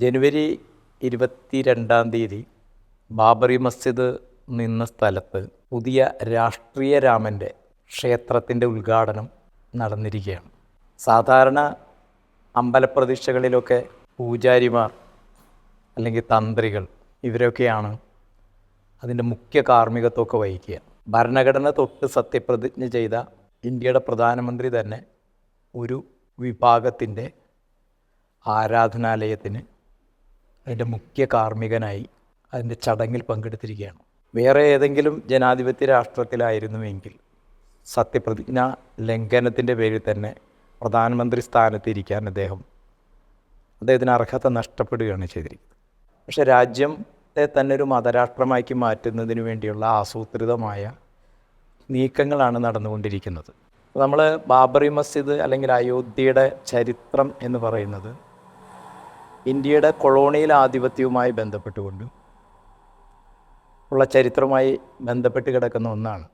ജനുവരി ഇരുപത്തി രണ്ടാം തീയതി ബാബറി മസ്ജിദ് നിന്ന സ്ഥലത്ത് പുതിയ രാഷ്ട്രീയ രാമന്റെ ക്ഷേത്രത്തിന്റെ ഉദ്ഘാടനം നടന്നിരിക്കുകയാണ്. സാധാരണ അമ്പലപ്രതിഷ്ഠകളിലൊക്കെ പൂജാരിമാർ അല്ലെങ്കിൽ തന്ത്രികൾ ഇവരൊക്കെയാണ് അതിന്റെ മുഖ്യ കാർമ്മികത്വമൊക്കെ വഹിക്കുക. ഭരണഘടന തൊട്ട് സത്യപ്രതിജ്ഞ ചെയ്ത ഇന്ത്യയുടെ പ്രധാനമന്ത്രി തന്നെ ഒരു വിഭാഗത്തിന്റെ ആരാധനാലയത്തിന് അതിന്റെ മുഖ്യ കാർമ്മികനായി അതിന്റെ ചടങ്ങിൽ പങ്കെടുത്തിരിക്കുകയാണ്. വേറെ ഏതെങ്കിലും ജനാധിപത്യ രാഷ്ട്രത്തിലായിരുന്നുവെങ്കിൽ സത്യപ്രതിജ്ഞ ലംഘനത്തിന്റെ പേരിൽ തന്നെ പ്രധാനമന്ത്രി സ്ഥാനത്തിരിക്കാൻ അദ്ദേഹം അദ്ദേഹത്തിന് അർഹത നഷ്ടപ്പെടുകയാണ് ചെയ്തിരിക്കുന്നത്. പക്ഷേ രാജ്യത്തെ തന്നെ ഒരു മതരാഷ്ട്രമാക്കി മാറ്റുന്നതിന് വേണ്ടിയുള്ള ആസൂത്രിതമായ നീക്കങ്ങളാണ് നടന്നുകൊണ്ടിരിക്കുന്നത്. നമ്മൾ ബാബറി മസ്ജിദ് അല്ലെങ്കിൽ അയോധ്യയുടെ ചരിത്രം എന്ന് പറയുന്നത് ഇന്ത്യയുടെ കൊളോണിയൽ ആധിപത്യവുമായി ബന്ധപ്പെട്ടുകൊണ്ട് ഉള്ള ചരിത്രവുമായി ബന്ധപ്പെട്ട് കിടക്കുന്ന ഒന്നാണ്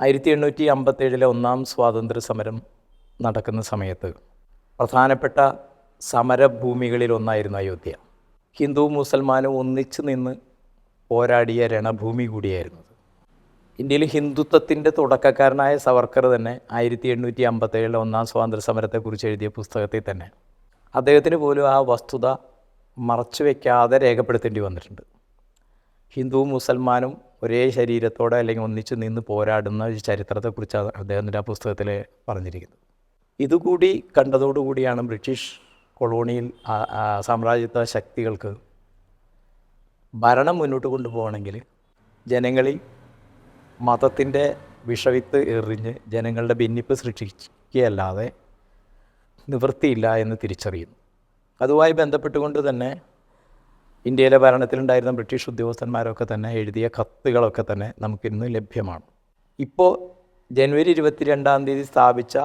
ആയിരത്തി എണ്ണൂറ്റി അമ്പത്തേഴിലെ ഒന്നാം സ്വാതന്ത്ര്യ സമരം നടക്കുന്ന സമയത്ത് പ്രധാനപ്പെട്ട സമരഭൂമികളിൽ ഒന്നായിരുന്നു അയോധ്യ ഹിന്ദു മുസൽമാനും ഒന്നിച്ചു നിന്ന് പോരാടിയ രണഭൂമി കൂടിയായിരുന്നു. ഇന്ത്യയിൽ ഹിന്ദുത്വത്തിന്റെ തുടക്കക്കാരനായ സവർക്കർ തന്നെ ആയിരത്തി എണ്ണൂറ്റി അമ്പത്തേഴിലെ ഒന്നാം സ്വാതന്ത്ര്യ സമരത്തെക്കുറിച്ച് എഴുതിയ പുസ്തകത്തിൽ തന്നെ അദ്ദേഹത്തിന് പോലും ആ വസ്തുത മറച്ചു വയ്ക്കാതെ രേഖപ്പെടുത്തേണ്ടി വന്നിട്ടുണ്ട്. ഹിന്ദുവും മുസൽമാനും ഒരേ ശരീരത്തോടെ അല്ലെങ്കിൽ ഒന്നിച്ച് നിന്ന് പോരാടുന്ന ഒരു ചരിത്രത്തെക്കുറിച്ചാണ് അദ്ദേഹത്തിന്റെ ആ പുസ്തകത്തിൽ പറഞ്ഞിരിക്കുന്നത്. ഇതുകൂടി കണ്ടതോടുകൂടിയാണ് ബ്രിട്ടീഷ് കൊളോണിയൽ സാമ്രാജ്യത്വ ശക്തികൾക്ക് ഭരണം മുന്നോട്ട് കൊണ്ടുപോകണമെങ്കിൽ ജനങ്ങളിൽ മതത്തിന്റെ വിഷവിത്ത് എറിഞ്ഞ് ജനങ്ങളുടെ ഭിന്നിപ്പ് സൃഷ്ടിക്കുകയല്ലാതെ നിവൃത്തിയില്ല എന്ന് തിരിച്ചറിയുന്നു. അതുമായി ബന്ധപ്പെട്ടുകൊണ്ട് തന്നെ ഇന്ത്യയിലെ ഭരണത്തിലുണ്ടായിരുന്ന ബ്രിട്ടീഷ് ഉദ്യോഗസ്ഥന്മാരൊക്കെ തന്നെ എഴുതിയ കത്തുകളൊക്കെ തന്നെ നമുക്കിന്ന് ലഭ്യമാണ്. ഇപ്പോൾ ജനുവരി ഇരുപത്തിരണ്ടാം തീയതി സ്ഥാപിച്ച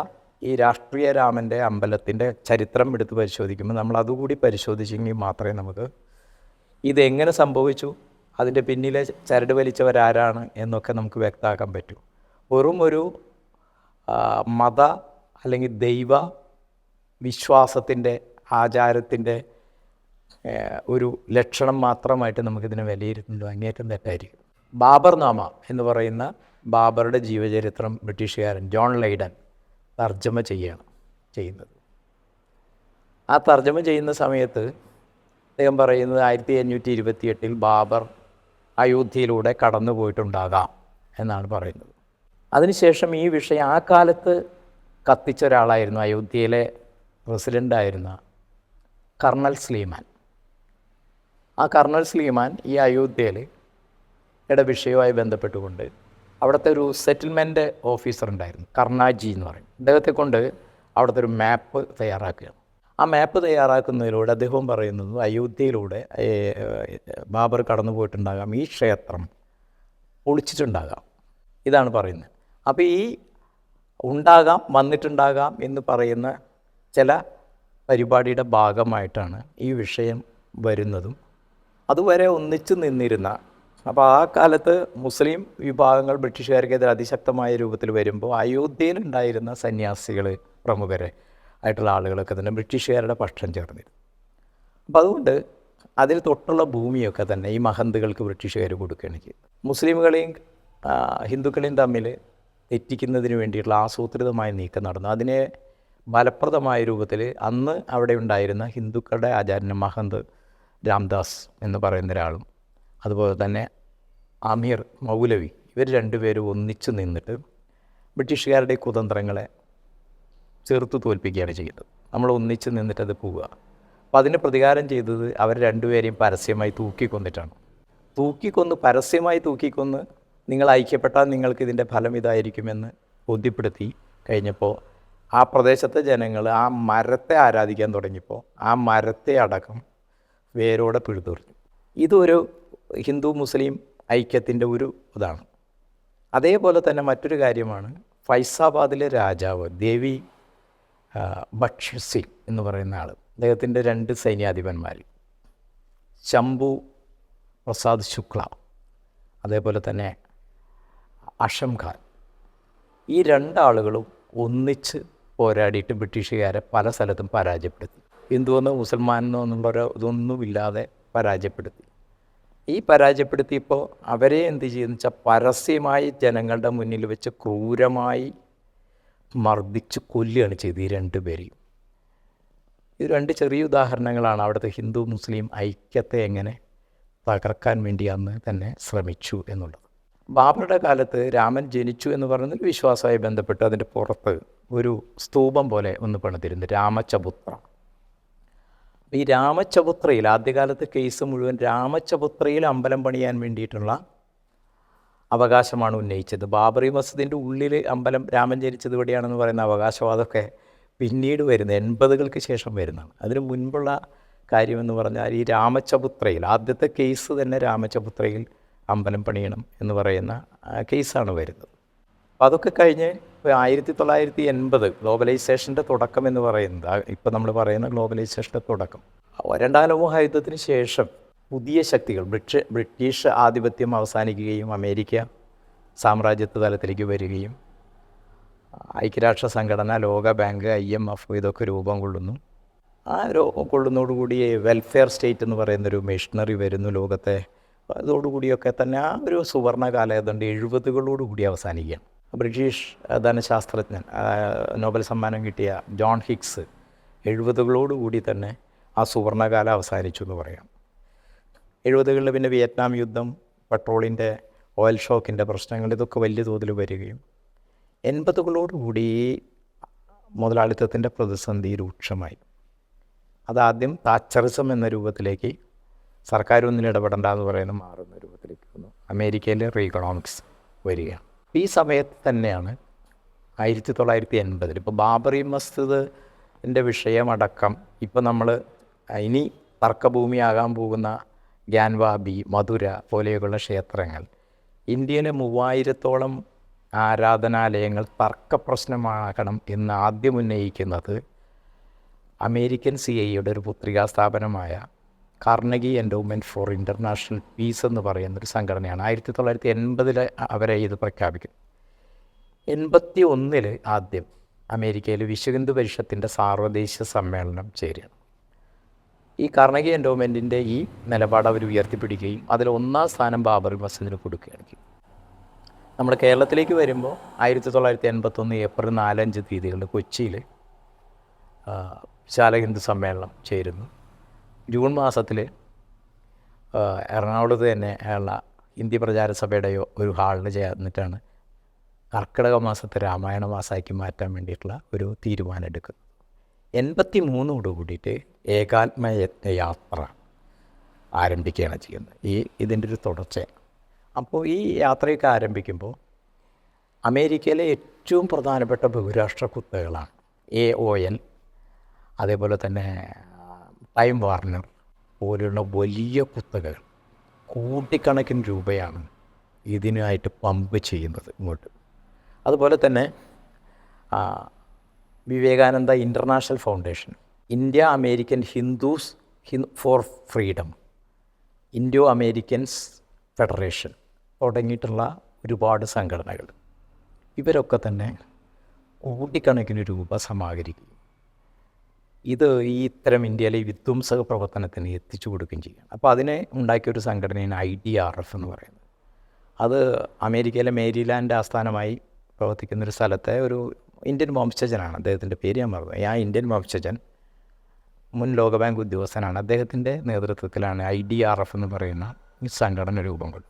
ഈ രാഷ്ട്രീയ രാമന്റെ അമ്പലത്തിന്റെ ചരിത്രം എടുത്ത് പരിശോധിക്കുമ്പോൾ നമ്മൾ അതുകൂടി പരിശോധിച്ചെങ്കിൽ മാത്രമേ നമുക്ക് ഇതെങ്ങനെ സംഭവിച്ചു അതിന്റെ പിന്നിലെ ചരട് വലിച്ചവരാരാണ് എന്നൊക്കെ നമുക്ക് വ്യക്തമാക്കാൻ പറ്റൂ. വെറും ഒരു മത അല്ലെങ്കിൽ ദൈവ വിശ്വാസത്തിന്റെ ആചാരത്തിന്റെ ഒരു ലക്ഷണം മാത്രമായിട്ട് നമുക്കിതിനെ വിലയിരുത്തുന്നു അങ്ങേറ്റം തെറ്റായിരിക്കും. ബാബർ നാമ എന്ന് പറയുന്ന ബാബറുടെ ജീവചരിത്രം ബ്രിട്ടീഷുകാരൻ ജോൺ ലൈഡൻ തർജമ ചെയ്യണം ചെയ്യുന്നത്. ആ തർജമ ചെയ്യുന്ന സമയത്ത് അദ്ദേഹം പറയുന്നത് ആയിരത്തി അഞ്ഞൂറ്റി ഇരുപത്തി എട്ടിൽ ബാബർ അയോധ്യയിലൂടെ കടന്നു പോയിട്ടുണ്ടാകാം എന്നാണ് പറയുന്നത്. അതിനുശേഷം ഈ വിഷയം ആ കാലത്ത് കത്തിച്ച ഒരാളായിരുന്നു അയോധ്യയിലെ പ്രസിഡന്റായിരുന്ന കർണൽ സ്ലീമാൻ. ആ കർണൽ സ്ലീമാൻ ഈ അയോധ്യയിൽ ഇടവിഷയവുമായി വിഷയവുമായി ബന്ധപ്പെട്ടുകൊണ്ട് അവിടുത്തെ ഒരു സെറ്റിൽമെന്റ് ഓഫീസർ ഉണ്ടായിരുന്നു കർണാജി എന്ന് പറയും. അദ്ദേഹത്തെ കൊണ്ട് അവിടുത്തെ ഒരു മാപ്പ് തയ്യാറാക്കുക ആ മാപ്പ് തയ്യാറാക്കുന്നതിലൂടെ അദ്ദേഹം പറയുന്നത് അയോധ്യയിലൂടെ ബാബർ കടന്നു പോയിട്ടുണ്ടാകാം ഈ ക്ഷേത്രം ഒളിച്ചിട്ടുണ്ടാകാം ഇതാണ് പറയുന്നത്. അപ്പോൾ ഈ ഉണ്ടാകാം വന്നിട്ടുണ്ടാകാം എന്ന് പറയുന്ന ചില പരിപാടിയുടെ ഭാഗമായിട്ടാണ് ഈ വിഷയം വരുന്നതും. അതുവരെ ഒന്നിച്ചു നിന്നിരുന്ന അപ്പോൾ ആ കാലത്ത് മുസ്ലിം വിഭാഗങ്ങൾ ബ്രിട്ടീഷുകാർക്കെതിരെ അതിശക്തമായ രൂപത്തിൽ വരുമ്പോൾ അയോധ്യയിലുണ്ടായിരുന്ന സന്യാസികൾ പ്രമുഖരെ ആയിട്ടുള്ള ആളുകളൊക്കെ തന്നെ ബ്രിട്ടീഷുകാരുടെ പക്ഷം ചേർന്നിരുന്നു. അപ്പം അതുകൊണ്ട് അതിൽ തൊട്ടുള്ള ഭൂമിയൊക്കെ തന്നെ ഈ മഹന്തുകൾക്ക് ബ്രിട്ടീഷുകാർ കൊടുക്കുകയാണ് ചെയ്തത്. മുസ്ലിമുകളെയും ഹിന്ദുക്കളെയും തമ്മിൽ തെറ്റിക്കുന്നതിന് വേണ്ടിയിട്ടുള്ള ആസൂത്രിതമായ നീക്കം നടന്നു. അതിനെ ഫലപ്രദമായ രൂപത്തിൽ അന്ന് അവിടെ ഉണ്ടായിരുന്ന ഹിന്ദുക്കളുടെ ആചാര്യൻ മഹന്ത് രാംദാസ് എന്ന് പറയുന്ന ഒരാളും അതുപോലെ തന്നെ അമീർ മൗലവി ഇവർ രണ്ടുപേരും ഒന്നിച്ചു നിന്നിട്ട് ബ്രിട്ടീഷുകാരുടെ കുതന്ത്രങ്ങളെ ചെറുത്ത് തോൽപ്പിക്കുകയാണ് ചെയ്യുന്നത് നമ്മൾ ഒന്നിച്ച് നിന്നിട്ട് അത് പോവുക. അപ്പം അതിന് പ്രതികാരം ചെയ്തത് അവർ രണ്ടുപേരെയും പരസ്യമായി തൂക്കിക്കൊന്നിട്ടാണ്. തൂക്കിക്കൊന്ന് പരസ്യമായി തൂക്കിക്കൊന്ന് നിങ്ങൾ ഐക്യപ്പെട്ടാൽ നിങ്ങൾക്ക് ഇതിന്റെ ഫലം ഇതായിരിക്കുമെന്ന് ബോധ്യപ്പെടുത്തി കഴിഞ്ഞപ്പോൾ ആ പ്രദേശത്തെ ജനങ്ങൾ ആ മരത്തെ ആരാധിക്കാൻ തുടങ്ങിയപ്പോൾ ആ മരത്തെ അടക്കം വേരോടെ പിഴുതുറിഞ്ഞു ഇതൊരു ഹിന്ദു മുസ്ലിം ഐക്യത്തിന്റെ ഒരു ഇതാണ്. അതേപോലെ തന്നെ മറ്റൊരു കാര്യമാണ് ഫൈസാബാദിലെ രാജാവ് ദേവി ആ, സിംഗ് എന്ന് പറയുന്ന ആൾ അദ്ദേഹത്തിന്റെ രണ്ട് സൈന്യാധിപന്മാർ ശംഭു പ്രസാദ് ശുക്ല അതേപോലെ തന്നെ അഷം ഖാൻ ഈ രണ്ടാളുകളും ഒന്നിച്ച് പോരാടിയിട്ട് ബ്രിട്ടീഷുകാരെ പല സ്ഥലത്തും പരാജയപ്പെടുത്തി. ഹിന്ദുവെന്നോ മുസൽമാനെന്നോ എന്നുള്ളൊരു ഇതൊന്നുമില്ലാതെ പരാജയപ്പെടുത്തി. ഈ പരാജയപ്പെടുത്തിയപ്പോൾ അവരെ എന്ത് ചെയ്യുന്നു വെച്ചാൽ പരസ്യമായി ജനങ്ങളുടെ മുന്നിൽ വെച്ച് ക്രൂരമായി മർദ്ദിച്ച് കൊല്ലുകയാണ് ചെയ്തത് ഈ രണ്ട് പേരെയും. ഇത് രണ്ട് ചെറിയ ഉദാഹരണങ്ങളാണ് അവിടുത്തെ ഹിന്ദു മുസ്ലിം ഐക്യത്തെ എങ്ങനെ തകർക്കാൻ വേണ്ടി അന്ന് തന്നെ ശ്രമിച്ചു എന്നുള്ളത്. ബാബറുടെ കാലത്ത് രാമൻ ജനിച്ചു എന്ന് പറയുന്നത് വിശ്വാസമായി ബന്ധപ്പെട്ട് അതിന്റെ പുറത്ത് ഒരു സ്തൂപം പോലെ ഒന്ന് പണിതിരുന്നു. രാമചപുത്ര. ഈ രാമചപുത്രയിൽ ആദ്യകാലത്ത് കേസ് മുഴുവൻ രാമചപുത്രയിൽ അമ്പലം പണിയാൻ വേണ്ടിയിട്ടുള്ള അവകാശമാണ് ഉന്നയിച്ചത്. ബാബറി മസ്ജിദിന്റെ ഉള്ളിൽ അമ്പലം രാമൻ ജനിച്ചത് ഇവിടെയാണെന്ന് പറയുന്ന അവകാശവാദമൊക്കെ പിന്നീട് വരുന്നത് എൺപതുകൾക്ക് ശേഷം വരുന്നതാണ്. അതിന് മുൻപുള്ള കാര്യമെന്ന് പറഞ്ഞാൽ ഈ രാമചപുത്രയിൽ ആദ്യത്തെ കേസ് തന്നെ രാമചപുത്രയിൽ അമ്പലം പണിയണം എന്ന് പറയുന്ന കേസാണ് വരുന്നത്. അപ്പോൾ അതൊക്കെ കഴിഞ്ഞ് ആയിരത്തി തൊള്ളായിരത്തി എൺപത് ഗ്ലോബലൈസേഷന്റെ തുടക്കം എന്ന് പറയുന്നത് ഇപ്പം നമ്മൾ പറയുന്ന ഗ്ലോബലൈസേഷന്റെ തുടക്കം. രണ്ടാം ലോകമഹായുദ്ധത്തിന് ശേഷം പുതിയ ശക്തികൾ ബ്രിട്ടീഷ് ബ്രിട്ടീഷ് ആധിപത്യം അവസാനിക്കുകയും അമേരിക്ക സാമ്രാജ്യത്വ തലത്തിലേക്ക് വരികയും ഐക്യരാഷ്ട്ര സംഘടന ലോക ബാങ്ക് ഐ എം എഫ് ഇതൊക്കെ രൂപം കൊള്ളുന്നു. ആ രൂപം കൊള്ളുന്നതോടുകൂടി വെൽഫെയർ സ്റ്റേറ്റ് എന്ന് പറയുന്നൊരു മെഷീനറി വരുന്നു ലോകത്തെ. അതോടുകൂടിയൊക്കെ തന്നെ ആ ഒരു സുവർണ കാലഘട്ടം എഴുപതുകളോടുകൂടി അവസാനിക്കുകയാണ്. ബ്രിട്ടീഷ് ധനശാസ്ത്രജ്ഞൻ നോബൽ സമ്മാനം കിട്ടിയ ജോൺ ഹിക്സ് എഴുപതുകളോടുകൂടി തന്നെ ആ സുവർണകാലം അവസാനിച്ചു എന്ന് പറയാം. എഴുപതുകളിൽ പിന്നെ വിയറ്റ്നാം യുദ്ധം പെട്രോളിന്റെ ഓയിൽ ഷോക്കിന്റെ പ്രശ്നങ്ങൾ ഇതൊക്കെ വലിയ തോതിൽ വരികയും എൺപതുകളോടുകൂടി മുതലാളിത്തത്തിന്റെ പ്രതിസന്ധി രൂക്ഷമായി. അതാദ്യം താച്ചറിസം എന്ന രൂപത്തിലേക്ക് സർക്കാരൊന്നും ഇടപെടണ്ട എന്ന് പറയുന്ന മാറുന്ന രൂപത്തിലേക്ക് വന്നു. അമേരിക്കയിലെ റീ ഇക്കണോമിക്സ് വരികയാണ്. ഈ സമയത്ത് തന്നെയാണ് ആയിരത്തി തൊള്ളായിരത്തി എൺപതിൽ ഇപ്പോൾ ബാബറി മസ്ജിദിന്റെ വിഷയമടക്കം ഇപ്പോൾ നമ്മൾ ഇനി തർക്കഭൂമിയാകാൻ പോകുന്ന ഗ്യാൻവാബി മധുര പോലെയുള്ള ക്ഷേത്രങ്ങൾ ഇന്ത്യയിലെ മൂവായിരത്തോളം ആരാധനാലയങ്ങൾ തർക്കപ്രശ്നമാകണം എന്ന് ആദ്യം ഉന്നയിക്കുന്നത് അമേരിക്കൻ സി ഐയുടെ ഒരു പുത്രികാ സ്ഥാപനമായ Carnegie endowment for international peace എന്ന് പറയുന്നൊരു സംഘടനയാണ്. ആയിരത്തി തൊള്ളായിരത്തി എൺപതിൽ അവരെ ഇത് പ്രഖ്യാപിക്കും. എൺപത്തി ഒന്നിൽ ആദ്യം അമേരിക്കയിൽ വിശ്വഹിന്ദു പരിഷത്തിന്റെ സാർവദേശീയ സമ്മേളനം ചേരുകയാണ് ഈ കാർണഗി എൻഡോമെന്റിന്റെ ഈ നിലപാട് അവർ ഉയർത്തിപ്പിടിക്കുകയും അതിൽ ഒന്നാം സ്ഥാനം ബാബറി മസ്ജിദിന് കൊടുക്കുകയാണ് നമ്മൾ കേരളത്തിലേക്ക് വരുമ്പോൾ ആയിരത്തി തൊള്ളായിരത്തി എൺപത്തൊന്ന് ഏപ്രിൽ നാലഞ്ച് തീയതികളിൽ കൊച്ചിയിൽ വിശാല ഹിന്ദു സമ്മേളനം ചേരുന്നു. ജൂൺ മാസത്തിൽ എറണാകുളത്ത് തന്നെ ഉള്ള ഹിന്ദി പ്രചാരസഭയുടെയോ ഒരു ഹാളിൽ ചേർന്നിട്ടാണ് കർക്കിടക മാസത്തെ രാമായണ മാസമാക്കി മാറ്റാൻ വേണ്ടിയിട്ടുള്ള ഒരു തീരുമാനം എടുക്കുന്നത് എൺപത്തി മൂന്നോട് കൂടിയിട്ട് ഏകാത്മ യാത്ര ആരംഭിക്കുകയാണ് ചെയ്യുന്നത്. ഈ ഇതിന്റെ ഒരു തുടർച്ചയാണ്. അപ്പോൾ ഈ യാത്രയൊക്കെ ആരംഭിക്കുമ്പോൾ അമേരിക്കയിലെ ഏറ്റവും പ്രധാനപ്പെട്ട ബഹുരാഷ്ട്ര കുത്തകളാണ് എ ഒ എൽ അതേപോലെ തന്നെ ടൈം വാർണർ പോലെയുള്ള വലിയ കുത്തകൾ കോടിക്കണക്കിന് രൂപയാണ് ഇതിനായിട്ട് പമ്പ് ചെയ്യുന്നത് ഇങ്ങോട്ട്. അതുപോലെ തന്നെ Vivekananda international foundation India American Hindus for freedom Indo Americans federation തുടങ്ങിയിട്ടുള്ള ഒരുപാട് സംഘടനകൾ. ഇവരൊക്കെ തന്നെ കോടിക്കണക്കിന് രൂപ സമാഹരിക്കുകയും ഇത് ഈ ഇത്തരം ഇന്ത്യയിലെ വിധ്വംസക പ്രവർത്തനത്തിന് എത്തിച്ചു കൊടുക്കുകയും ചെയ്യും. അപ്പോൾ അതിനെ ഉണ്ടാക്കിയ ഒരു സംഘടനയാണ് ഐ ഡി ആർ എഫ് എന്ന് പറയുന്നത്. അത് അമേരിക്കയിലെ മേരിലാൻഡ് ആസ്ഥാനമായി പ്രവർത്തിക്കുന്ന ഒരു സ്ഥലത്തെ ഒരു ഇന്ത്യൻ വംശജനാണ്. അദ്ദേഹത്തിന്റെ പേര് ഞാൻ മറന്നു ആ ഇന്ത്യൻ വംശജൻ മുൻ ലോകബാങ്ക് ഉദ്യോഗസ്ഥനാണ്. അദ്ദേഹത്തിന്റെ നേതൃത്വത്തിലാണ് ഐ ഡി ആർ എഫ് എന്ന് പറയുന്ന ഈ സംഘടന രൂപം കൊള്ളുന്നത്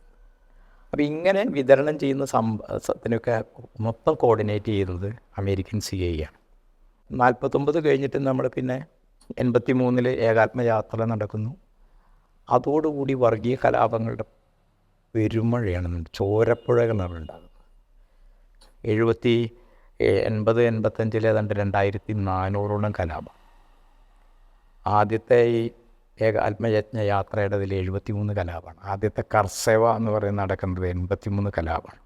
അപ്പോൾ ഇങ്ങനെ വിതരണം ചെയ്യുന്ന സംഭവത്തിനൊക്കെ മൊത്തം കോർഡിനേറ്റ് ചെയ്യുന്നത് അമേരിക്കൻ സി ഐ ആണ്. നാൽപ്പത്തൊമ്പത് കഴിഞ്ഞിട്ട് നമ്മൾ പിന്നെ എൺപത്തി മൂന്നിൽ ഏകാത്മയാത്ര നടക്കുന്നു. അതോടുകൂടി വർഗീയ കലാപങ്ങളുടെ പെരുമഴയാണ് ചോരപ്പുഴകളാണ് ഉണ്ടാകുന്നത് എഴുപത്തി എൺപത് എൺപത്തഞ്ചിൽ ഏതാണ്ട് രണ്ടായിരത്തി നാനൂറോളം കലാപം. ആദ്യത്തെ ഈ ഏക ആത്മയജ്ഞ യാത്രയുടെ ഇതിൽ എഴുപത്തി മൂന്ന് കലാപമാണ്. ആദ്യത്തെ കർസേവ എന്ന് പറയുന്നത് നടക്കുന്നത് എൺപത്തി മൂന്ന് കലാപമാണ്.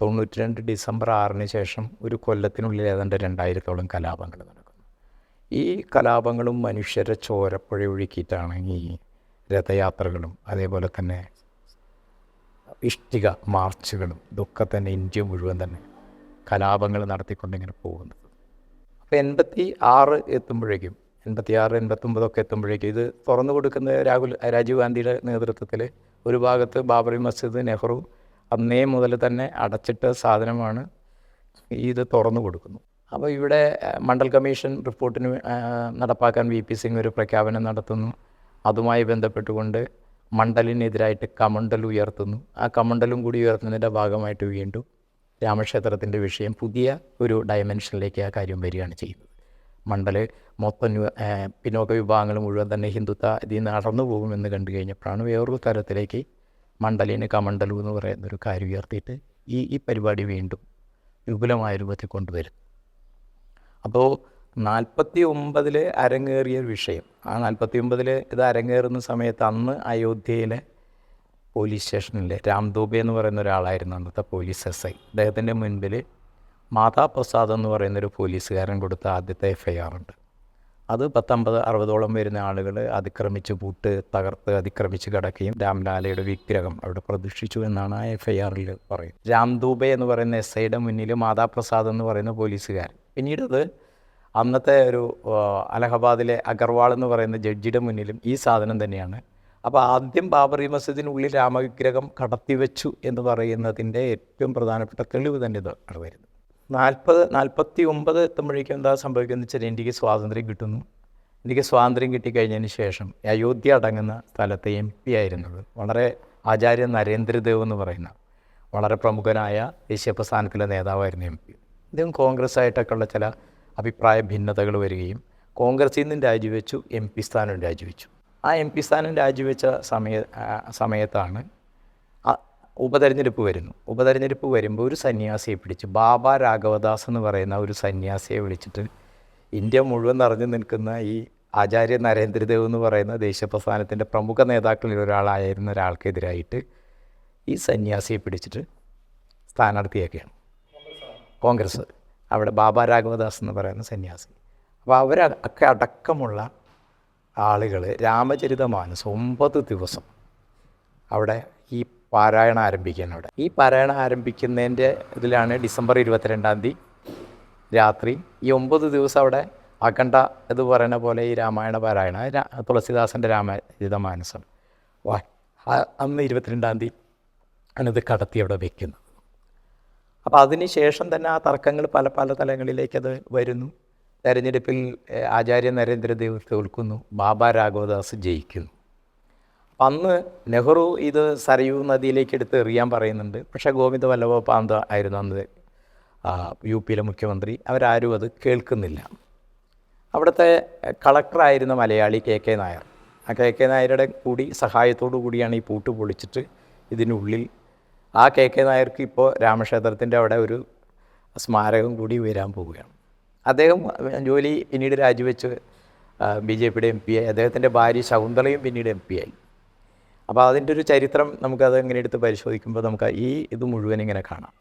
തൊണ്ണൂറ്റി രണ്ട് ഡിസംബർ ആറിന് ശേഷം ഒരു കൊല്ലത്തിനുള്ളിൽ ഏതാണ്ട് രണ്ടായിരത്തോളം കലാപങ്ങൾ നടക്കുന്നു. ഈ കലാപങ്ങളും മനുഷ്യരെ ചോരപ്പുഴ ഒഴുക്കിയിട്ടാണ് ഈ രഥയാത്രകളും അതേപോലെ തന്നെ ഇഷ്ടിക മാർച്ചുകളും ഇതൊക്കെ തന്നെ ഇന്ത്യ മുഴുവൻ തന്നെ കലാപങ്ങൾ നടത്തിക്കൊണ്ടിങ്ങനെ പോകുന്നത്. അപ്പോൾ എൺപത്തി ആറ് എത്തുമ്പോഴേക്കും എൺപത്തി ആറ് എൺപത്തൊമ്പതൊക്കെ എത്തുമ്പോഴേക്കും ഇത് തുറന്നു കൊടുക്കുന്ന രാഹുൽ രാജീവ് ഗാന്ധിയുടെ നേതൃത്വത്തിൽ ഒരു ഭാഗത്ത് ബാബറി മസ്ജിദ് നെഹ്റു അന്നേ മുതൽ തന്നെ അടച്ചിട്ട സാധനമാണ് ഇത് തുറന്നു കൊടുക്കുന്നു. അപ്പോൾ ഇവിടെ മണ്ഡൽ കമ്മീഷൻ റിപ്പോർട്ടിന് നടപ്പാക്കാൻ വി പി സിംഗ് ഒരു പ്രഖ്യാപനം നടത്തുന്നു. അതുമായി ബന്ധപ്പെട്ടുകൊണ്ട് മണ്ഡലിനെതിരായിട്ട് കമണ്ടൽ ഉയർത്തുന്നു. ആ കമണ്ടലും കൂടി ഉയർത്തുന്നതിന്റെ ഭാഗമായിട്ട് വീണ്ടും രാമക്ഷേത്രത്തിന്റെ വിഷയം പുതിയ ഒരു ഡയമെൻഷനിലേക്ക് ആ കാര്യം വരികയാണ് ചെയ്യുന്നത്. മണ്ഡൽ മൊത്തം പിന്നോക്ക വിഭാഗങ്ങൾ മുഴുവൻ തന്നെ ഹിന്ദുത്വ ഇതിൽ നിന്ന് അടർന്നു പോകുമെന്ന് കണ്ടു കഴിഞ്ഞപ്പോഴാണ് വേറൊരു തരത്തിലേക്ക് മണ്ഡലിന് കമണ്ടലു എന്ന് പറയുന്ന ഒരു കാര്യം ഉയർത്തിയിട്ട് ഈ ഈ പരിപാടി വീണ്ടും വിപുലമായ രൂപത്തിൽ കൊണ്ടുവരും അപ്പോൾ നാൽപ്പത്തി ഒമ്പതിൽ അരങ്ങേറിയ ഒരു വിഷയം. ആ നാൽപ്പത്തി ഒമ്പതിൽ ഇത് അരങ്ങേറുന്ന സമയത്ത് അന്ന് അയോധ്യയിലെ പോലീസ് സ്റ്റേഷനിലെ രാം ദൂബെ എന്ന് പറയുന്ന ഒരാളായിരുന്നു അന്നത്തെ പോലീസ് എസ് ഐ. അദ്ദേഹത്തിന്റെ മുൻപിൽ മാതാ പ്രസാദ് എന്ന് പറയുന്നൊരു പോലീസുകാരൻ കൊടുത്ത ആദ്യത്തെ എഫ് ഐ ആർ ഉണ്ട് അത് പത്തമ്പത് അറുപതോളം വരുന്ന ആളുകൾ അതിക്രമിച്ച് പൂട്ട് തകർത്ത് അതിക്രമിച്ച് കിടക്കുകയും രാംലാലയുടെ വിഗ്രഹം അവിടെ പ്രതീക്ഷിച്ചു എന്നാണ് ആ എഫ് ഐ ആറിൽ പറയുന്നത്. രാം ദൂബെ എന്ന് പറയുന്ന എസ് ഐയുടെ മുന്നിൽ മാതാപ്രസാദ് എന്ന് പറയുന്ന പോലീസുകാരൻ. പിന്നീടത് അന്നത്തെ ഒരു അലഹബാദിലെ അഗർവാൾ എന്ന് പറയുന്ന ജഡ്ജിയുടെ മുന്നിലും ഈ സാധനം തന്നെയാണ്. അപ്പോൾ ആദ്യം ബാബറി മസ്ജിദിനുള്ളിൽ രാമവിഗ്രഹം കടത്തിവെച്ചു എന്ന് പറയുന്നതിന്റെ ഏറ്റവും പ്രധാനപ്പെട്ട തെളിവ് തന്നെ ഇത് വരുന്നത്. നാൽപ്പത് നാൽപ്പത്തി ഒമ്പത് എത്തുമ്പോഴേക്കും എന്താ സംഭവിക്കുന്നത് വെച്ചാൽ ഇന്ത്യയ്ക്ക് സ്വാതന്ത്ര്യം കിട്ടുന്നു. ഇന്ത്യയ്ക്ക് സ്വാതന്ത്ര്യം കിട്ടിക്കഴിഞ്ഞതിന് ശേഷം അയോധ്യ അടങ്ങുന്ന സ്ഥലത്തെ എം പി ആയിരുന്നത്. വളരെ ആചാര്യ നരേന്ദ്രദേവ് എന്ന് പറയുന്ന വളരെ പ്രമുഖനായ ദേശീയ പ്രസ്ഥാനത്തിലെ നേതാവായിരുന്നു എം പി. ഇദ്ദേഹം കോൺഗ്രസ് ആയിട്ടൊക്കെയുള്ള ചില അഭിപ്രായ ഭിന്നതകൾ വരികയും കോൺഗ്രസിൽ നിന്നും രാജിവെച്ചു എം പി സ്ഥാനം രാജിവെച്ചു. ആ എം പി സ്ഥാനം രാജിവെച്ച സമയ സമയത്താണ് ഉപതെരഞ്ഞെടുപ്പ് വരുന്നു. ഉപതെരഞ്ഞെടുപ്പ് വരുമ്പോൾ ഒരു സന്യാസിയെ പിടിച്ച് ബാബ രാഘവദാസ് എന്ന് പറയുന്ന ഒരു സന്യാസിയെ വിളിച്ചിട്ട് ഇന്ത്യ മുഴുവൻ നിറഞ്ഞു നിൽക്കുന്ന ഈ ആചാര്യ നരേന്ദ്രദേവ് എന്ന് പറയുന്ന ദേശീയ പ്രസ്ഥാനത്തിന്റെ പ്രമുഖ നേതാക്കളിൽ ഒരാളായിരുന്ന ഒരാൾക്കെതിരായിട്ട് ഈ സന്യാസിയെ പിടിച്ചിട്ട് സ്ഥാനാർത്ഥിയൊക്കെയാണ് കോൺഗ്രസ്. അവിടെ ബാബ രാഘവദാസ് എന്ന് പറയുന്ന സന്യാസി. അപ്പോൾ അവരൊക്കെ അടക്കമുള്ള ആളുകൾ രാമചരിതമാനസ് ഒമ്പത് ദിവസം അവിടെ ഈ പാരായണം ആരംഭിക്കാൻ അവിടെ. ഈ പാരായണം ആരംഭിക്കുന്നതിന്റെ ഇതിലാണ് ഡിസംബർ ഇരുപത്തിരണ്ടാം തീയതി രാത്രി. ഈ ഒമ്പത് ദിവസം അവിടെ അഖണ്ഡ എന്ന് പറയുന്ന പോലെ ഈ രാമായണ പാരായണ തുളസിദാസന്റെ വാ അന്ന് ഇരുപത്തിരണ്ടാം തീയതി ആണ് ഇത് കടത്തി അവിടെ വെക്കുന്നത്. അപ്പോൾ അതിന് ശേഷം തന്നെ ആ തർക്കങ്ങൾ പല പല തലങ്ങളിലേക്കത് വരുന്നു. തെരഞ്ഞെടുപ്പിൽ ആചാര്യ നരേന്ദ്രദേവ് തോൽക്കുന്നു ബാബ രാഘവദാസ് ജയിക്കുന്നു. അന്ന് നെഹ്റു ഇത് സരയൂ നദിയിലേക്ക് എടുത്ത് എറിയാൻ പറയുന്നുണ്ട്. പക്ഷേ ഗോവിന്ദ വല്ലഭ പാന്ത ആയിരുന്നു അന്ന് യു പിയിലെ മുഖ്യമന്ത്രി. അവരാരും അത് കേൾക്കുന്നില്ല. അവിടുത്തെ കളക്ടറായിരുന്ന മലയാളി കെ കെ നായർ. ആ കെ കെ നായരുടെ കൂടി സഹായത്തോടു കൂടിയാണ് ഈ പൂട്ട് പൊളിച്ചിട്ട് ഇതിനുള്ളിൽ ആ കെ കെ നായർക്ക് ഇപ്പോൾ രാമക്ഷേത്രത്തിന്റെ അവിടെ ഒരു സ്മാരകം കൂടി വരാൻ പോവുകയാണ്. അദ്ദേഹം ജോലി പിന്നീട് രാജിവെച്ച് ബി ജെ പിയുടെ എം പി ആയി. അദ്ദേഹത്തിന്റെ ഭാര്യ ശകുന്തളയും പിന്നീട് എം പി ആയി. അപ്പോൾ അതിന്റെ ഒരു ചരിത്രം നമുക്കത് ഇങ്ങനെ എടുത്ത് പരിശോധിക്കുമ്പോൾ നമുക്ക് ഈ ഇത് മുഴുവൻ ഇങ്ങനെ കാണാം.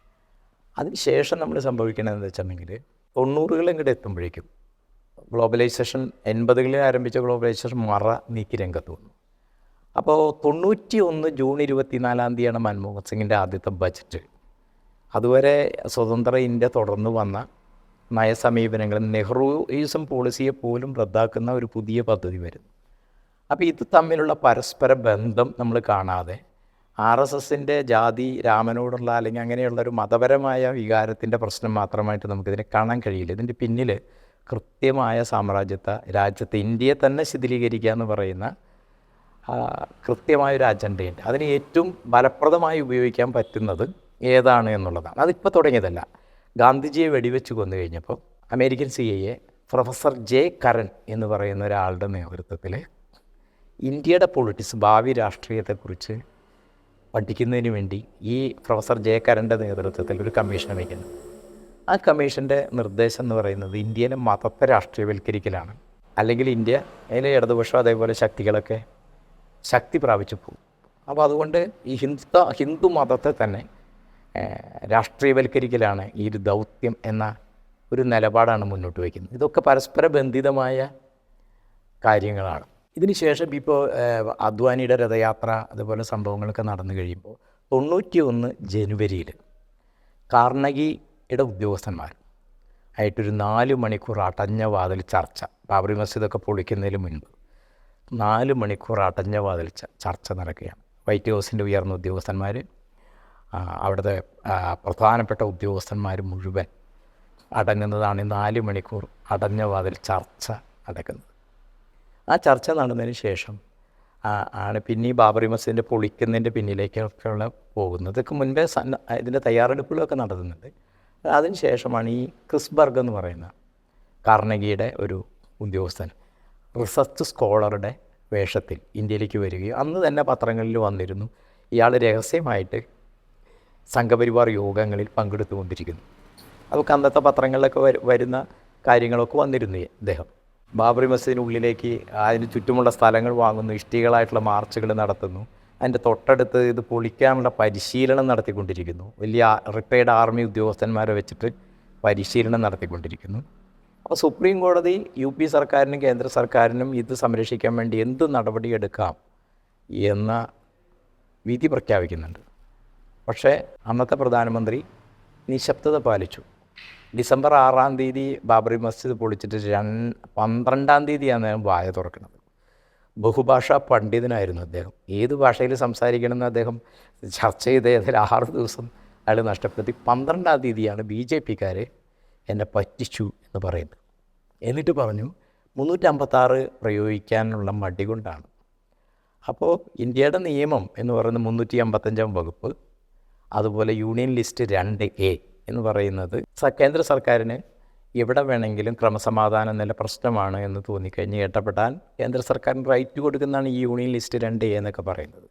അതിന് ശേഷം നമ്മൾ സംഭവിക്കണമെന്ന് വെച്ചിട്ടുണ്ടെങ്കിൽ തൊണ്ണൂറുകൾ ഇങ്ങോട്ട് എത്തുമ്പോഴേക്കും ഗ്ലോബലൈസേഷൻ എൺപതുകളിൽ ആരംഭിച്ച ഗ്ലോബലൈസേഷൻ മറ നീക്കി രംഗത്ത് വന്നു. അപ്പോൾ തൊണ്ണൂറ്റി ഒന്ന് ജൂൺ ഇരുപത്തിനാലാം തീയതിയാണ് മൻമോഹൻ സിംഗിന്റെ ആദ്യത്തെ ബജറ്റ്. അതുവരെ സ്വതന്ത്ര ഇന്ത്യ തുടർന്ന് വന്ന നയസമീപനങ്ങൾ നെഹ്റുയിസം പോളിസിയെ പോലും റദ്ദാക്കുന്ന ഒരു പുതിയ പദ്ധതി വരുന്നു. അപ്പോൾ ഇത് തമ്മിലുള്ള പരസ്പര ബന്ധം നമ്മൾ കാണാതെ ആർ എസ് എസിന്റെ ജാതി രാമനോടുള്ള അല്ലെങ്കിൽ അങ്ങനെയുള്ള ഒരു മതപരമായ വികാരത്തിന്റെ പ്രശ്നം മാത്രമായിട്ട് നമുക്കിതിനെ കാണാൻ കഴിയില്ല. ഇതിന്റെ പിന്നിൽ കൃത്യമായ സാമ്രാജ്യത്തെ രാജ്യത്തെ ഇന്ത്യയെ തന്നെ ശിഥിലീകരിക്കുക എന്ന് പറയുന്ന കൃത്യമായൊരു അജണ്ടയുണ്ട്. അതിന് ഏറ്റവും ഫലപ്രദമായി ഉപയോഗിക്കാൻ പറ്റുന്നത് ഏതാണ് എന്നുള്ളതാണ്. അതിപ്പോൾ തുടങ്ങിയതല്ല. ഗാന്ധിജിയെ വെടിവെച്ച് കൊന്നു കഴിഞ്ഞപ്പോൾ American C A professor J Curran എന്ന് പറയുന്ന ഒരാളുടെ നേതൃത്വത്തിൽ ഇന്ത്യയുടെ പൊളിറ്റിക്സ് ഭാവി രാഷ്ട്രീയത്തെക്കുറിച്ച് പഠിക്കുന്നതിന് വേണ്ടി ഈ പ്രൊഫസർ ജെ കരന്റെ നേതൃത്വത്തിൽ ഒരു കമ്മീഷൻ വയ്ക്കുന്നു. ആ കമ്മീഷന്റെ നിർദ്ദേശം എന്ന് പറയുന്നത് ഇന്ത്യയിലെ മതത്തെ രാഷ്ട്രീയവൽക്കരിക്കലാണ്. അല്ലെങ്കിൽ ഇന്ത്യ അതിലെ ഇടതുപക്ഷം അതേപോലെ ശക്തികളൊക്കെ ശക്തി പ്രാപിച്ചു പോകും. അപ്പോൾ അതുകൊണ്ട് ഈ ഹിന്ദു ഹിന്ദു മതത്തെ തന്നെ രാഷ്ട്രീയവൽക്കരിക്കലാണ് ഈ ഒരു ദൗത്യം എന്ന ഒരു നിലപാടാണ് മുന്നോട്ട് വയ്ക്കുന്നത്. ഇതൊക്കെ പരസ്പര ബന്ധിതമായ കാര്യങ്ങളാണ്. ഇതിന് ശേഷം ഇപ്പോൾ അദ്വാനിയുടെ രഥയാത്ര അതുപോലെ സംഭവങ്ങളൊക്കെ നടന്നു കഴിയുമ്പോൾ തൊണ്ണൂറ്റി ഒന്ന് ജനുവരിയിൽ കാർണഗിയുടെ ഉദ്യോഗസ്ഥന്മാർ ആയിട്ടൊരു നാല് മണിക്കൂർ അടഞ്ഞ വാതിൽ ചർച്ച ബാബറി മസ്ജിദൊക്കെ പൊളിക്കുന്നതിന് മുൻപ് നാല് മണിക്കൂർ അടഞ്ഞ വാതിൽ ചർച്ച നടക്കുകയാണ്. വൈറ്റ് ഹൗസിന്റെ ഉയർന്ന ഉദ്യോഗസ്ഥന്മാർ അവിടുത്തെ പ്രധാനപ്പെട്ട ഉദ്യോഗസ്ഥന്മാർ മുഴുവൻ അടങ്ങുന്നതാണ് നാല് മണിക്കൂർ അടഞ്ഞ വാതിൽ ചർച്ച നടക്കുന്നത്. ആ ചർച്ച നടന്നതിന് ശേഷം ആണ് പിന്നെ ഈ ബാബറി മസ്ജിദിന്റെ പൊളിക്കുന്നതിന്റെ പിന്നിലേക്കൊക്കെയുള്ള പോകുന്നത്. ഇതൊക്കെ മുൻപേ ഇതിന്റെ തയ്യാറെടുപ്പുകളൊക്കെ നടത്തുന്നുണ്ട്. അതിന് ശേഷമാണ് ഈ ക്രിസ്ബർഗ് എന്ന് പറയുന്ന കാർണഗിയുടെ ഒരു ഉദ്യോഗസ്ഥൻ റിസർച്ച് സ്കോളറുടെ വേഷത്തിൽ ഇന്ത്യയിലേക്ക് വരികയും അന്ന് തന്നെ പത്രങ്ങളിൽ വന്നിരുന്നു. ഇയാൾ രഹസ്യമായിട്ട് സംഘപരിവാർ യോഗങ്ങളിൽ പങ്കെടുത്തുകൊണ്ടിരിക്കുന്നു. അതൊക്കെ അന്നത്തെ പത്രങ്ങളിലൊക്കെ വരു- വരുന്ന കാര്യങ്ങളൊക്കെ വന്നിരുന്നു ഇദ്ദേഹം. ബാബറി മസ്ജിദിനുള്ളിലേക്ക് അതിന് ചുറ്റുമുള്ള സ്ഥലങ്ങൾ വാങ്ങുന്നു ഇഷ്ടികളായിട്ടുള്ള മാർച്ചുകൾ നടത്തുന്നു. അതിന്റെ തൊട്ടടുത്ത് ഇത് പൊളിക്കാനുള്ള പരിശീലനം നടത്തിക്കൊണ്ടിരിക്കുന്നു. വലിയ റിട്ടയർഡ് ആർമി ഉദ്യോഗസ്ഥന്മാരെ വെച്ചിട്ട് പരിശീലനം നടത്തിക്കൊണ്ടിരിക്കുന്നു. അപ്പോൾ സുപ്രീം കോടതി യു പി സർക്കാരിനും കേന്ദ്ര സർക്കാരിനും ഇത് സംരക്ഷിക്കാൻ വേണ്ടി എന്ത് നടപടിയെടുക്കാം എന്ന വിധി പ്രഖ്യാപിക്കുന്നുണ്ട്. പക്ഷേ അന്നത്തെ പ്രധാനമന്ത്രി നിശബ്ദത പാലിച്ചു. ഡിസംബർ ആറാം തീയതി ബാബറി മസ്ജിദ് പൊളിച്ചിട്ട് രണ്ട് പന്ത്രണ്ടാം തീയതിയാണ് വായ തുറക്കുന്നത്. ബഹുഭാഷാ പണ്ഡിതനായിരുന്നു അദ്ദേഹം. ഏത് ഭാഷയിൽ സംസാരിക്കണമെന്ന് അദ്ദേഹം ചർച്ച ചെയ്ത് ഏതായാലും ആറ് ദിവസം അയാൾ നഷ്ടപ്പെടുത്തി. പന്ത്രണ്ടാം തീയതിയാണ് ബി ജെ പിക്കാർ എന്നെ പറ്റിച്ചു എന്ന് പറയുന്നത്. എന്നിട്ട് പറഞ്ഞു മുന്നൂറ്റമ്പത്താറ് പ്രയോഗിക്കാനുള്ള മടി കൊണ്ടാണ്. അപ്പോൾ ഇന്ത്യയുടെ നിയമം എന്ന് പറയുന്നത് മുന്നൂറ്റി അമ്പത്തഞ്ചാം വകുപ്പ് അതുപോലെ യൂണിയൻ ലിസ്റ്റ് രണ്ട് എ എന്ന് പറയുന്നത് കേന്ദ്ര സർക്കാരിന് എവിടെ വേണമെങ്കിലും ക്രമസമാധാന നില പ്രശ്നമാണ് എന്ന് തോന്നിക്കഴിഞ്ഞ് ഇടപെടാൻ കേന്ദ്ര സർക്കാരിന് റൈറ്റ് കൊടുക്കുന്നതാണ് ഈ യൂണിയൻ ലിസ്റ്റ് രണ്ട് എ എന്നൊക്കെ പറയുന്നത്.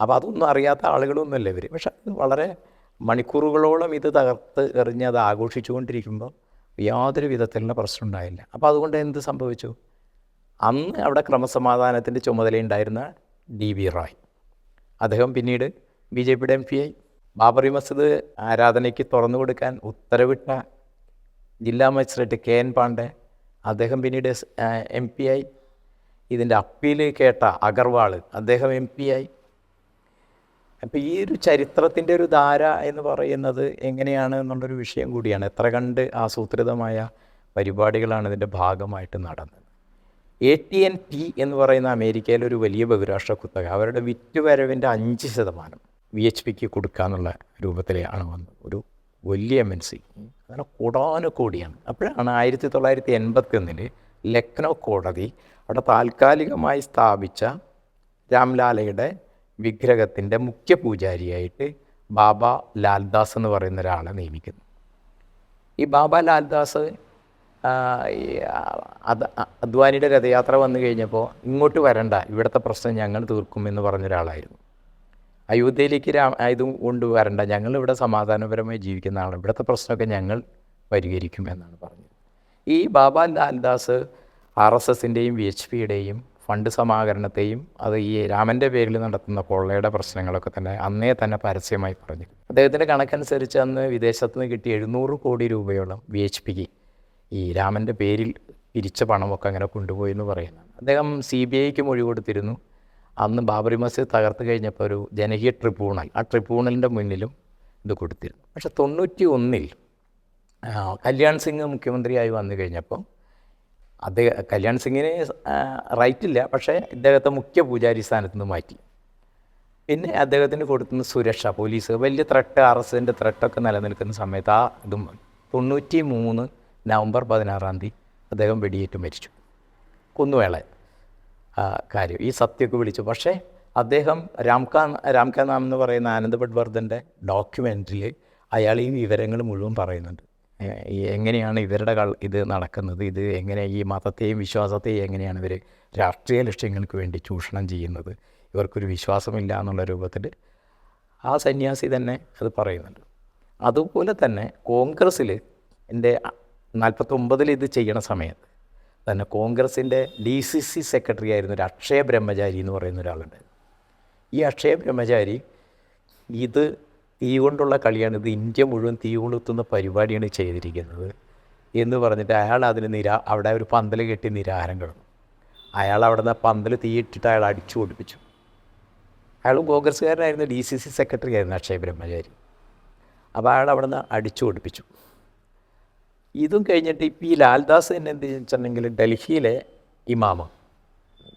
അപ്പോൾ അതൊന്നും അറിയാത്ത ആളുകളൊന്നുമല്ല ഇവർ പക്ഷെ വളരെ മണിക്കൂറുകളോളം ഇത് തകർത്ത് എറിഞ്ഞ് അത് ആഘോഷിച്ചുകൊണ്ടിരിക്കുമ്പോൾ യാതൊരു വിധത്തിലുള്ള പ്രശ്നം ഉണ്ടായില്ല. അപ്പോൾ അതുകൊണ്ട് എന്ത് സംഭവിച്ചു? അന്ന് അവിടെ ക്രമസമാധാനത്തിന്റെ ചുമതലയുണ്ടായിരുന്ന ഡി വി റായ്. അദ്ദേഹം പിന്നീട് ബി ജെ പിയുടെ എം പി ആയി. ബാബറി മസ്ജിദ് ആരാധനയ്ക്ക് തുറന്നു കൊടുക്കാൻ ഉത്തരവിട്ട ജില്ലാ മജിസ്ട്രേറ്റ് കെ എൻ പാണ്ഡെ അദ്ദേഹം പിന്നീട് എം പി ആയി. ഇതിന്റെ അപ്പീൽ കേട്ട അഗർവാൾ അദ്ദേഹം എം പി ആയി. അപ്പോൾ ഈ ഒരു ചരിത്രത്തിന്റെ ഒരു ധാര എന്ന് പറയുന്നത് എങ്ങനെയാണ് എന്നുള്ളൊരു വിഷയം കൂടിയാണ്. എത്ര കണ്ട് ആസൂത്രിതമായ പരിപാടികളാണ് ഇതിന്റെ ഭാഗമായിട്ട് നടന്നത്. എ ടി എൻ ടി എന്ന് പറയുന്ന അമേരിക്കയിലെ ഒരു വലിയ ബഹുരാഷ്ട്ര കുത്തക അവരുടെ വിറ്റുവരവിന്റെ അഞ്ച് ശതമാനം. വി എച്ച് പിക്ക് കൊടുക്കാന്നുള്ള രൂപത്തിലാണ് വന്നത്. ഒരു വലിയ എം എൻ സി അങ്ങനെ കോടാനുകോടിയാണ് അപ്പോഴാണ് ആയിരത്തി തൊള്ളായിരത്തി എൺപത്തി ഒന്നിൽ ലക്നൗ കോടതി അവിടെ താൽക്കാലികമായി സ്ഥാപിച്ച രാംലാലയുടെ വിഗ്രഹത്തിന്റെ മുഖ്യ പൂജാരിയായിട്ട് ബാബ ലാൽദാസ് എന്ന് പറയുന്ന ഒരാളെ നിയമിക്കുന്നു. ഈ ബാബ ലാൽദാസ് അത് അദ്വാനിയുടെ രഥയാത്ര വന്നു കഴിഞ്ഞപ്പോൾ ഇങ്ങോട്ട് വരണ്ട ഇവിടുത്തെ പ്രശ്നം ഞങ്ങൾ തീർക്കും എന്ന് പറഞ്ഞ ഒരാളായിരുന്നു അയോധ്യയിലേക്ക് രാ ഇതും കൊണ്ട് വരണ്ട. ഞങ്ങൾ ഇവിടെ സമാധാനപരമായി ജീവിക്കുന്ന ആളാണ്. ഇവിടുത്തെ പ്രശ്നമൊക്കെ ഞങ്ങൾ പരിഹരിക്കും എന്നാണ് പറഞ്ഞത്. ഈ ബാബ ലാൽദാസ് ആർ എസ് എസിന്റെയും വി എച്ച് പിയുടെയും ഫണ്ട് സമാഹരണത്തെയും അത് ഈ രാമന്റെ പേരിൽ നടത്തുന്ന കൊള്ളയുടെ പ്രശ്നങ്ങളൊക്കെ തന്നെ അന്നേ തന്നെ പരസ്യമായി പറഞ്ഞു. അദ്ദേഹത്തിന്റെ കണക്കനുസരിച്ച് അന്ന് വിദേശത്ത് നിന്ന് കിട്ടിയ എഴുന്നൂറ് കോടി രൂപയോളം വി എച്ച് പിക്ക് ഈ രാമന്റെ പേരിൽ പിരിച്ച പണമൊക്കെ അങ്ങനെ കൊണ്ടുപോയി എന്ന് പറയുന്നു അദ്ദേഹം സി ബി ഐക്ക് മൊഴി കൊടുത്തിരുന്നു. അന്ന് ബാബറി മസ്ജിദ് തകർത്ത് കഴിഞ്ഞപ്പോൾ ഒരു ജനകീയ ട്രിബ്യൂണൽ ആ ട്രിബ്യൂണലിന്റെ മുന്നിലും ഇത് കൊടുത്തിരുന്നു. പക്ഷെ തൊണ്ണൂറ്റി ഒന്നിൽ കല്യാൺ സിംഗ് മുഖ്യമന്ത്രിയായി വന്നു കഴിഞ്ഞപ്പോൾ അദ്ദേഹം കല്യാൺ സിംഗിന് റൈറ്റില്ല പക്ഷേ ഇദ്ദേഹത്തെ മുഖ്യ പൂജാരി സ്ഥാനത്ത് നിന്ന് മാറ്റി. പിന്നെ അദ്ദേഹത്തിന് കൊടുക്കുന്ന സുരക്ഷ പോലീസ് വലിയ ത്രട്ട് ആർ എസ് എന്റെ ത്രട്ടൊക്കെ നിലനിൽക്കുന്ന സമയത്ത് ആ ഇതും തൊണ്ണൂറ്റി മൂന്ന് നവംബർ പതിനാറാം തീയതി അദ്ദേഹം വെടിയേറ്റ് മരിച്ചു. കുന്നുവേള. കാര്യം. ഈ സത്യമൊക്കെ വിളിച്ചു. പക്ഷേ അദ്ദേഹം രാംകാ രാംകാ നാം എന്ന് പറയുന്ന ആനന്ദ് ഭട്ട്വർദ്ധന്റെ ഡോക്യുമെന്ററിൽ അയാൾ ഈ വിവരങ്ങൾ മുഴുവൻ പറയുന്നുണ്ട്. എങ്ങനെയാണ് ഇവരുടെ ഇത് നടക്കുന്നത്? ഇത് എങ്ങനെ ഈ മതത്തെയും വിശ്വാസത്തെയും എങ്ങനെയാണ് ഇവർ രാഷ്ട്രീയ ലക്ഷ്യങ്ങൾക്ക് വേണ്ടി ചൂഷണം ചെയ്യുന്നത്? ഇവർക്കൊരു വിശ്വാസമില്ല എന്നുള്ള രൂപത്തിൽ ആ സന്യാസി തന്നെ അത് പറയുന്നുണ്ട്. അതുപോലെ തന്നെ കോൺഗ്രസ്സിൽ എന്റെ നാൽപ്പത്തൊമ്പതിൽ ഇത് ചെയ്യണ സമയത്ത് തന്നെ കോൺഗ്രസിന്റെ ഡി സി സി സെക്രട്ടറി ആയിരുന്ന ഒരു അക്ഷയ ബ്രഹ്മചാരി എന്ന് പറയുന്ന ഒരാളുണ്ട്. ഈ അക്ഷയ ബ്രഹ്മചാരി ഇത് തീ കൊണ്ടുള്ള കളിയാണ്. ഇത് ഇന്ത്യ മുഴുവൻ തീ കൊളുത്തുന്ന പരിപാടിയാണ് ചെയ്തിരിക്കുന്നത് എന്ന് പറഞ്ഞിട്ട് അയാൾ അതിന് നിരാ അവിടെ ഒരു പന്തൽ കെട്ടി നിരാഹാരം കിടന്നു. അയാൾ അവിടെ നിന്ന് പന്തൽ തീയിട്ടിട്ട് അയാൾ അടിച്ചു ഓടിപ്പിച്ചു അയാൾ കോൺഗ്രസ്സുകാരനായിരുന്നു ഡി സി സി സെക്രട്ടറി ആയിരുന്നു അക്ഷയ ബ്രഹ്മചാരി. അപ്പോൾ അയാൾ അവിടെ നിന്ന് അടിച്ചു ഓടിപ്പിച്ചു ഇതും കഴിഞ്ഞിട്ട് ഈ ലാൽദാസ് തന്നെ എന്ത് വെച്ചിട്ടുണ്ടെങ്കിൽ ഡൽഹിയിലെ ഇമാമ്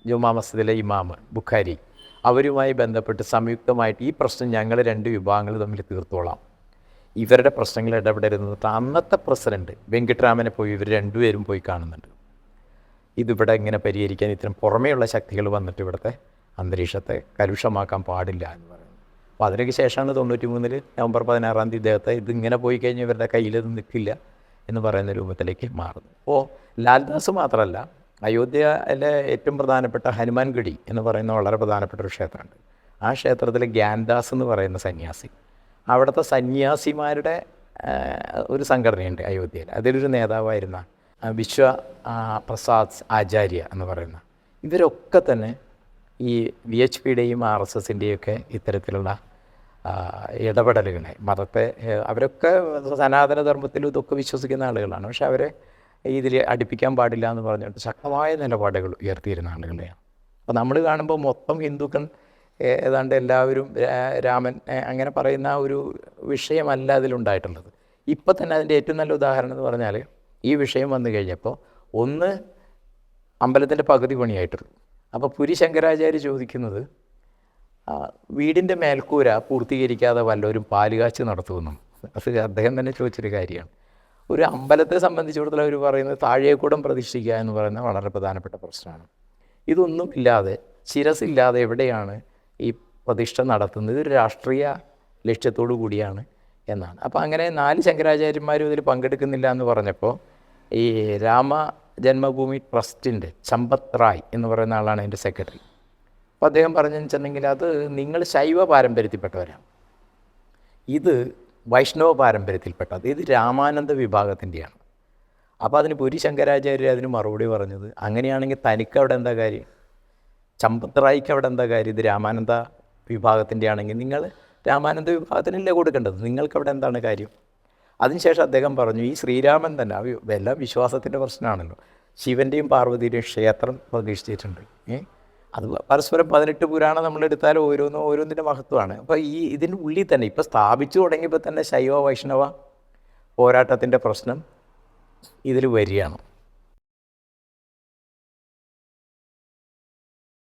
ജുമാ മസ്ജിദിലെ ഇമാമ് ബുഖാരി അവരുമായി ബന്ധപ്പെട്ട് സംയുക്തമായിട്ട് ഈ പ്രശ്നം ഞങ്ങൾ രണ്ട് വിഭാഗങ്ങൾ തമ്മിൽ തീർത്തോളാം. ഇവരുടെ പ്രശ്നങ്ങൾ ഇടപെടരുന്നത് അന്നത്തെ പ്രസിഡന്റ് വെങ്കിട്ടരാമനെ പോയി ഇവർ രണ്ടുപേരും പോയി കാണുന്നുണ്ട്. ഇതിവിടെ ഇങ്ങനെ പരിഹരിക്കാൻ ഇത്തരം പുറമേയുള്ള ശക്തികൾ വന്നിട്ട് ഇവിടുത്തെ അന്തരീക്ഷത്തെ കലുഷമാക്കാൻ പാടില്ല എന്ന് പറയുന്നത് അപ്പോൾ അതിനൊക്കെ ശേഷമാണ് തൊണ്ണൂറ്റി മൂന്നിൽ നവംബർ പതിനാറാം തീയതി ഇദ്ദേഹത്തെ ഇതിങ്ങനെ പോയി കഴിഞ്ഞാൽ ഇവരുടെ കയ്യിൽ നിൽക്കില്ല. എന്ന് പറയുന്ന രൂപത്തിലേക്ക് മാറുന്നു. അപ്പോൾ ലാൽദാസ് മാത്രമല്ല അയോധ്യയിലെ ഏറ്റവും പ്രധാനപ്പെട്ട ഹനുമാൻഗഡി എന്ന് പറയുന്ന വളരെ പ്രധാനപ്പെട്ട ഒരു ക്ഷേത്രമുണ്ട്. ആ ക്ഷേത്രത്തിൽ ഗ്യാൻദാസ് എന്ന് പറയുന്ന സന്യാസി അവിടുത്തെ സന്യാസിമാരുടെ ഒരു സംഘടനയുണ്ട് അയോധ്യയിൽ. അതിലൊരു നേതാവായിരുന്ന വിശ്വ പ്രസാദ് ആചാര്യ എന്ന് പറയുന്ന. ഇവരൊക്കെ തന്നെ ഈ വി എച്ച് പിയുടെയും ആർ എസ് എസിന്റെയും ഒക്കെ ഇത്തരത്തിലുള്ള ഇടപെടലുകളെ. മതത്തെ അവരൊക്കെ സനാതന ധർമ്മത്തിലും ഇതൊക്കെ വിശ്വസിക്കുന്ന ആളുകളാണ്. പക്ഷെ അവരെ ഇതിൽ അടുപ്പിക്കാൻ പാടില്ല എന്ന് പറഞ്ഞിട്ട് ശക്തമായ നിലപാടുകൾ ഉയർത്തിയിരുന്ന ആളുകളെയാണ്. അപ്പോൾ നമ്മൾ കാണുമ്പോൾ മൊത്തം ഹിന്ദുക്കൾ ഏതാണ്ട് എല്ലാവരും രാമൻ അങ്ങനെ പറയുന്ന ഒരു വിഷയമല്ല അതിലുണ്ടായിട്ടുള്ളത്. ഇപ്പം തന്നെ അതിന്റെ ഏറ്റവും നല്ല ഉദാഹരണം എന്ന് പറഞ്ഞാൽ ഈ വിഷയം വന്നു കഴിഞ്ഞപ്പോൾ ഒന്ന് അമ്പലത്തിന്റെ പകുതി പണിയായിട്ടുള്ളൂ അപ്പോൾ പുരി ശങ്കരാചാര്യ ചോദിക്കുന്നത് വീടിന്റെ മേൽക്കൂര പൂർത്തീകരിക്കാതെ വല്ലവരും പാലുകാച്ച് നടത്തുമെന്നും അത് അദ്ദേഹം തന്നെ ചോദിച്ചൊരു കാര്യമാണ്. ഒരു അമ്പലത്തെ സംബന്ധിച്ചിടത്തോളം അവർ പറയുന്നത് താഴേക്കൂടം പ്രതിഷ്ഠിക്കുക എന്ന് പറയുന്നത് വളരെ പ്രധാനപ്പെട്ട പ്രശ്നമാണ്. ഇതൊന്നും ഇല്ലാതെ ശിരസില്ലാതെ എവിടെയാണ് ഈ പ്രതിഷ്ഠ നടത്തുന്നത്? ഇതൊരു രാഷ്ട്രീയ ലക്ഷ്യത്തോടു കൂടിയാണ് എന്നാണ്. അപ്പോൾ അങ്ങനെ നാല് ശങ്കരാചാര്യന്മാരും ഇതിൽ പങ്കെടുക്കുന്നില്ല എന്ന് പറഞ്ഞപ്പോൾ ഈ രാമ ജന്മഭൂമി ട്രസ്റ്റിന്റെ ചമ്പത് റായ് എന്ന് പറയുന്ന ആളാണ് എന്റെ സെക്രട്ടറി. അപ്പോൾ അദ്ദേഹം പറഞ്ഞു വെച്ചിട്ടുണ്ടെങ്കിൽ അത് നിങ്ങൾ ശൈവ പാരമ്പര്യത്തിൽപ്പെട്ടവരാണ്. ഇത് വൈഷ്ണവ പാരമ്പര്യത്തിൽപ്പെട്ടത് ഇത് രാമാനന്ദ വിഭാഗത്തിന്റെയാണ്. അപ്പോൾ അതിന് പുരി ശങ്കരാചാര്യ അതിന് മറുപടി പറഞ്ഞത് അങ്ങനെയാണെങ്കിൽ തനിക്ക് അവിടെ എന്താ കാര്യം? ചമ്പത്രായിക്ക് അവിടെ എന്താ കാര്യം? ഇത് രാമാനന്ദ വിഭാഗത്തിന്റെ ആണെങ്കിൽ നിങ്ങൾ രാമാനന്ദ വിഭാഗത്തിനല്ലേ കൊടുക്കേണ്ടത്? നിങ്ങൾക്ക് അവിടെ എന്താണ് കാര്യം? അതിനുശേഷം അദ്ദേഹം പറഞ്ഞു ഈ ശ്രീരാമൻ തന്നെ എല്ലാം വിശ്വാസത്തിന്റെ പ്രശ്നമാണല്ലോ. ശിവന്റെയും പാർവതിയുടെയും ക്ഷേത്രം പ്രതീക്ഷിച്ചിട്ടുണ്ട്. ഏ? അത് പരസ്പരം പതിനെട്ട് പുരാണം നമ്മളെടുത്താൽ ഓരോന്നും ഓരോന്നിന്റെ മഹത്വമാണ്. അപ്പോൾ ഈ ഇതിന്റെ ഉള്ളിൽ തന്നെ ഇപ്പോൾ സ്ഥാപിച്ചു തുടങ്ങിയപ്പോൾ തന്നെ ശൈവ വൈഷ്ണവ പോരാട്ടത്തിന്റെ പ്രശ്നം ഇതിൽ വരികയാണ്.